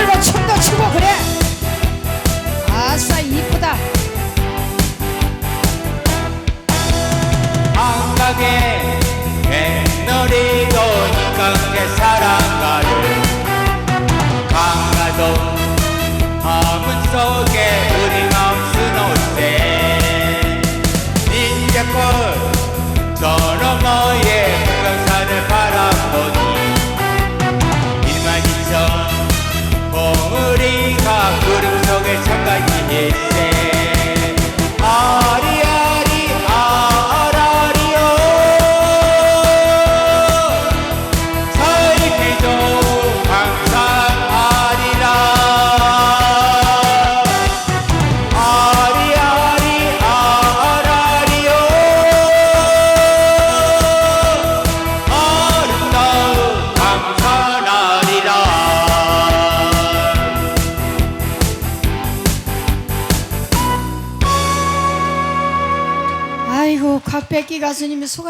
들고 춤도 추고 그래. 아싸 이쁘다. 한강에 뱃놀이도 이강의 사랑가를 강가도 화문 속에 우리 마음 스노세 인제꽃 저 너머의 아이고 곽백기 가수님이 수고